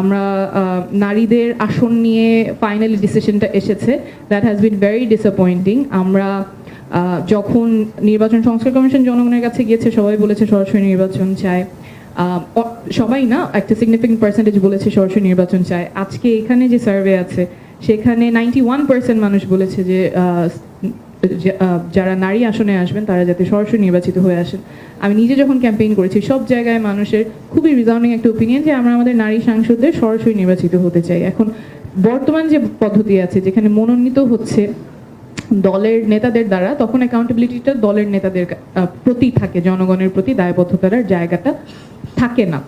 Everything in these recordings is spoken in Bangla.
আমরা নারীদের আসন নিয়ে ফাইনালি ডিসিশনটা এসেছে। That has been very disappointing আমরা যখন নির্বাচন সংস্কার কমিশন জনগণের কাছে গিয়েছে, সবাই বলেছে সরাসরি নির্বাচন চায়। সবাই না, একটা সিগনিফিকেন্ট পার্সেন্টেজ বলেছে সরাসরি নির্বাচন চায়। আজকে এখানে যে সার্ভে আছে, সেখানে নাইনটি ওয়ান পার্সেন্ট মানুষ বলেছে যে যারা নারী আসনে আসবেন, তারা যাতে সরাসরি নির্বাচিত হয়ে আসেন। আমি নিজে যখন ক্যাম্পেইন করেছি, সব জায়গায় মানুষের খুবই রিজাউনিং একটা ওপিনিয়ন যে, আমরা আমাদের নারী সাংসদদের সরাসরি নির্বাচিত হতে চাই। এখন বর্তমান যে পদ্ধতি আছে, যেখানে মনোনীত হচ্ছে দলের নেতাদের দ্বারা, তখন অ্যাকাউন্টেবিলিটিটা দলের নেতাদের প্রতি থাকে, জনগণের প্রতি দায়বদ্ধতার জায়গাটা থাকে না।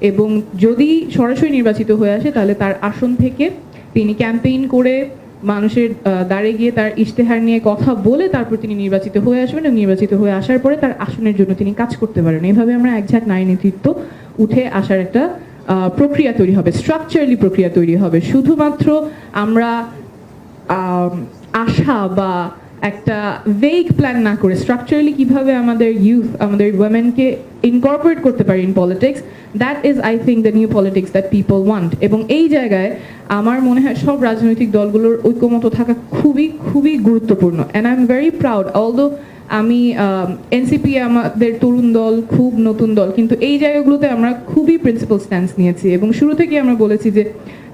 এবং যদি সরাসরি নির্বাচিত হয়ে আসে, তাহলে তার আসন থেকে তিনি ক্যাম্পেইন করে মানুষের দ্বারে গিয়ে তার ইশতেহার নিয়ে কথা বলে তারপর তিনি নির্বাচিত হয়ে আসবেন এবং নির্বাচিত হয়ে আসার পরে তার আসনের জন্য তিনি কাজ করতে পারেন। এইভাবে আমরা একঝাঁক নারী নেতৃত্ব উঠে আসার একটা প্রক্রিয়া তৈরি হবে স্ট্রাকচারালি প্রক্রিয়া তৈরি হবে। শুধুমাত্র আমরা আশা বা একটা ভেগ প্ল্যান না করে স্ট্রাকচারালি কীভাবে আমাদের ইউথ আমাদের ওয়েমেনকে ইনকর্পোরেট করতে পারি in politics that is I think the new politics that people want এবং এই জায়গায় আমার মনে হয় সব রাজনৈতিক দলগুলোর ঐক্যমত থাকা খুবই খুবই গুরুত্বপূর্ণ. And I am very proud although আমি এনসিপি আমাদের তরুণ দল, খুব নতুন দল, কিন্তু এই জায়গাগুলোতে আমরা খুবই প্রিন্সিপাল স্ট্যান্স নিয়েছি। এবং শুরু থেকে আমরা বলেছি যে,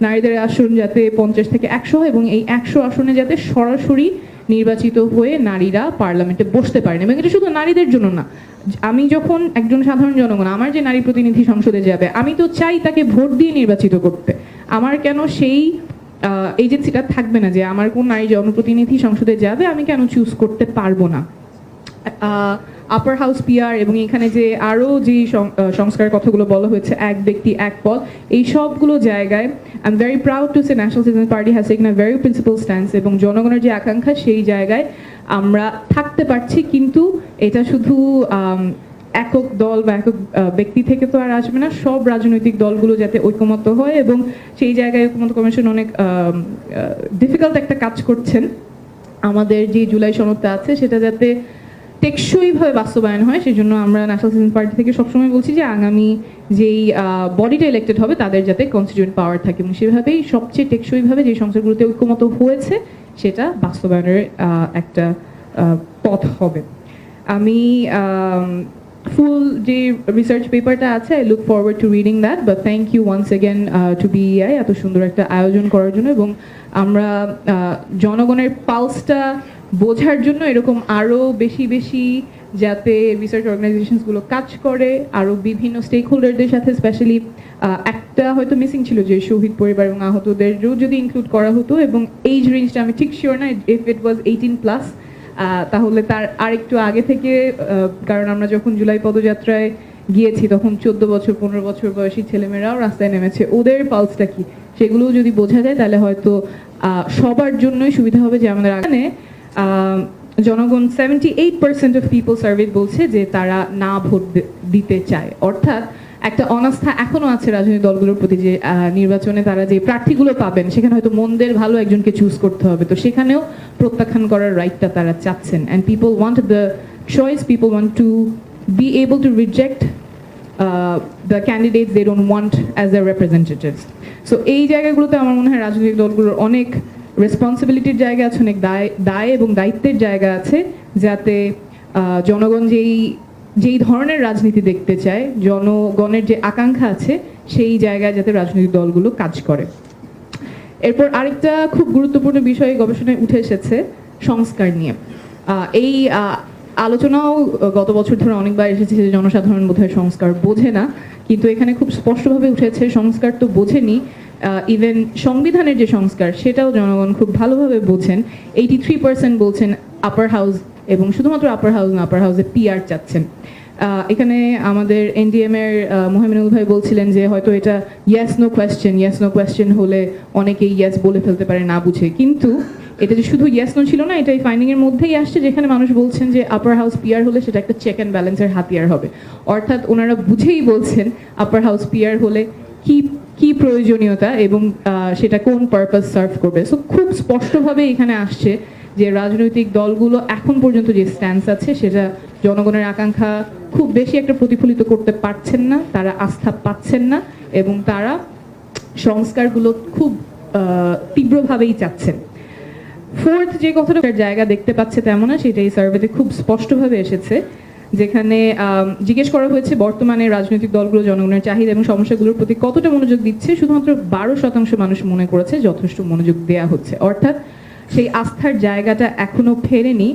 নারীদের আসন যাতে পঞ্চাশ থেকে একশো হয় এবং এই একশো আসনে যাতে সরাসরি নির্বাচিত হয়ে নারীরা পার্লামেন্টে বসতে পারেন এবং এটা শুধু নারীদের জন্য না। আমি যখন একজন সাধারণ জনগণ, আমার যে নারী প্রতিনিধি সংসদে যাবে, আমি তো চাই তাকে ভোট দিয়ে নির্বাচিত করতে। আমার কেন সেই এজেন্সিটা থাকবে না যে আমার কোন নারী জনপ্রতিনিধি সংসদে যাবে, আমি কেন চুজ করতে পারব না? আপার হাউস পিআর এবং এখানে যে আরও যে সংস্কারের কথাগুলো বলা হয়েছে, এক ব্যক্তি, এক পদ এই সবগুলো জায়গায় I am very proud to say National Citizen Party has a very principal stance এবং জনগণের যে আকাঙ্ক্ষা সেই জায়গায় আমরা থাকতে পারছি, কিন্তু এটা শুধু একক দল বা একক ব্যক্তি থেকে তো আর আসবে না, সব রাজনৈতিক দলগুলো যাতে ঐকমত্য হয় এবং সেই জায়গায় ঐকমত্য কমিশন অনেক ডিফিকাল্ট একটা কাজ করছেন। আমাদের যে জুলাই সনদটা আছে, সেটা যাতে টেকসইভাবে বাস্তবায়ন হয় সেই জন্য আমরা ন্যাশনাল সিটিজেন পার্টি থেকে সবসময় বলছি যে আগামী যেই বডিটা ইলেক্টেড হবে, তাদের যাতে কনস্টিটিউন্ট পাওয়ার থাকে। এবং সেভাবেই সবচেয়ে টেকসইভাবে যে সংস্থাগুলোতে ঐক্যমত হয়েছে, সেটা বাস্তবায়নের একটা পথ হবে। আমি ফুল যে রিসার্চ পেপারটা আছে I look forward to reading that but thank you once again to BI এত সুন্দর একটা আয়োজন করার জন্য। এবং আমরা জনগণের পালসটা বোঝার জন্য এরকম আরও বেশি বেশি যাতে রিসার্চ অর্গানাইজেশনসগুলো কাজ করে আরও বিভিন্ন স্টেক হোল্ডারদের সাথে স্পেশালি একটা হয়তো মিসিং ছিল যে শহীদ পরিবার এবং আহতদেরও যদি ইনক্লুড করা হতো এবং এইজ রেঞ্জটা আমি ঠিক শিওর না if it was eighteen plus তাহলে তার আরেকটু আগে থেকে কারণ আমরা যখন জুলাই পদযাত্রায় গিয়েছি তখন চোদ্দ বছর পনেরো বছর বয়সী ছেলেমেয়েরাও রাস্তায় নেমেছে। ওদের পালসটা কি? সেগুলোও যদি বোঝা যায় তাহলে হয়তো সবার জন্যই সুবিধা হবে যে আমাদের আহ, জনগণ seventy eight percent of people service বলছে যে তারা না ভোট দিতে চায়। অর্থাৎ একটা অনাস্থা এখনও আছে রাজনৈতিক দলগুলোর প্রতি যে নির্বাচনে তারা যে প্রার্থীগুলো পাবেন, সেখানে হয়তো মন্দের ভালো একজনকে চুজ করতে হবে। তো সেখানেও প্রত্যাখ্যান করার রাইটটা তারা চাচ্ছেন। And people want the choice people want to be able to reject the candidate they don't want as the representatives so এই জায়গাগুলোতে আমার মনে হয় রাজনৈতিক দলগুলোর অনেক রেসপন্সিবিলিটির জায়গা আছে, অনেক দায় দায় এবং দায়িত্বের জায়গা আছে, যাতে জনগণ যেই যেই ধরনের রাজনীতি দেখতে চায়, জনগণের যে আকাঙ্ক্ষা আছে, সেই জায়গায় যাতে রাজনৈতিক দলগুলো কাজ করে। এরপর আরেকটা খুব গুরুত্বপূর্ণ বিষয় গবেষণায় উঠে এসেছে, সংস্কার নিয়ে। এই আলোচনাও গত বছর ধরে অনেকবার এসেছে যে জনসাধারণ বোধহয় সংস্কার বোঝে না, কিন্তু এখানে খুব স্পষ্টভাবে উঠেছে, সংস্কার তো বোঝেনি। ইভেন সংবিধানের যে সংস্কার, সেটাও জনগণ খুব ভালোভাবে বোঝেন এইটি থ্রি পার্সেন্ট বলছেন আপার হাউস এবং শুধুমাত্র আপার হাউস না আপার হাউসে পিআর চাচ্ছেন। এখানে আমাদের এনডিএম এর মোহামিনুল ভাই বলছিলেন যে হয়তো এটা yes no question yes no question হলে অনেকেই ইয়েস বলে ফেলতে পারে, না বুঝে। কিন্তু এটা যে শুধু ইয়েস নো ছিল না, এটা এই ফাইন্ডিং এর মধ্যেই আসছে যেখানে মানুষ বলছেন যে আপার হাউস পিয়ার হলে সেটা একটা চেক অ্যান্ড ব্যালেন্সের হাতিয়ার হবে। অর্থাৎ ওনারা বুঝেই বলছেন আপার হাউস পিয়ার হলে কি কি প্রয়োজনীয়তা এবং সেটা কোন পারপাস সার্ভ করবে? সো খুব স্পষ্টভাবে এখানে আসছে যে রাজনৈতিক দলগুলো এখন পর্যন্ত যে স্ট্যান্স আছে, সেটা জনগণের আকাঙ্ক্ষা খুব বেশি একটা প্রতিফলিত করতে পারছেন না, তারা আস্থা পাচ্ছেন না এবং তারা সংস্কারগুলো খুব তীব্রভাবেই চাচ্ছেন। ফোর্থ যে কথাটা জায়গা দেখতে পাচ্ছে তেমন না, সেটা এই সার্ভেতে খুব স্পষ্টভাবে এসেছে যেখানে জিজ্ঞেস করা হয়েছে বর্তমানে রাজনৈতিক দলগুলো জনগণের চাহিদা এবং সমস্যাগুলোর প্রতি কতটা মনোযোগ দিচ্ছে? শুধুমাত্র বারো শতাংশ মানুষ মনে করেছে যথেষ্ট মনোযোগ দেয়া হচ্ছে। অর্থাৎ সেই আস্থার জায়গাটা এখনও ফেরেনি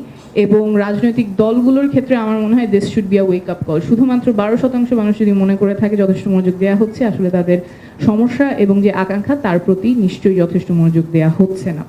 এবং রাজনৈতিক দলগুলোর ক্ষেত্রে আমার মনে হয় this should be a wake up call শুধুমাত্র বারো শতাংশ মানুষ যদি মনে করে থাকে যথেষ্ট মনোযোগ দেওয়া হচ্ছে, আসলে তাদের সমস্যা এবং যে আকাঙ্ক্ষা, তার প্রতি নিশ্চয়ই যথেষ্ট মনোযোগ দেওয়া হচ্ছে না।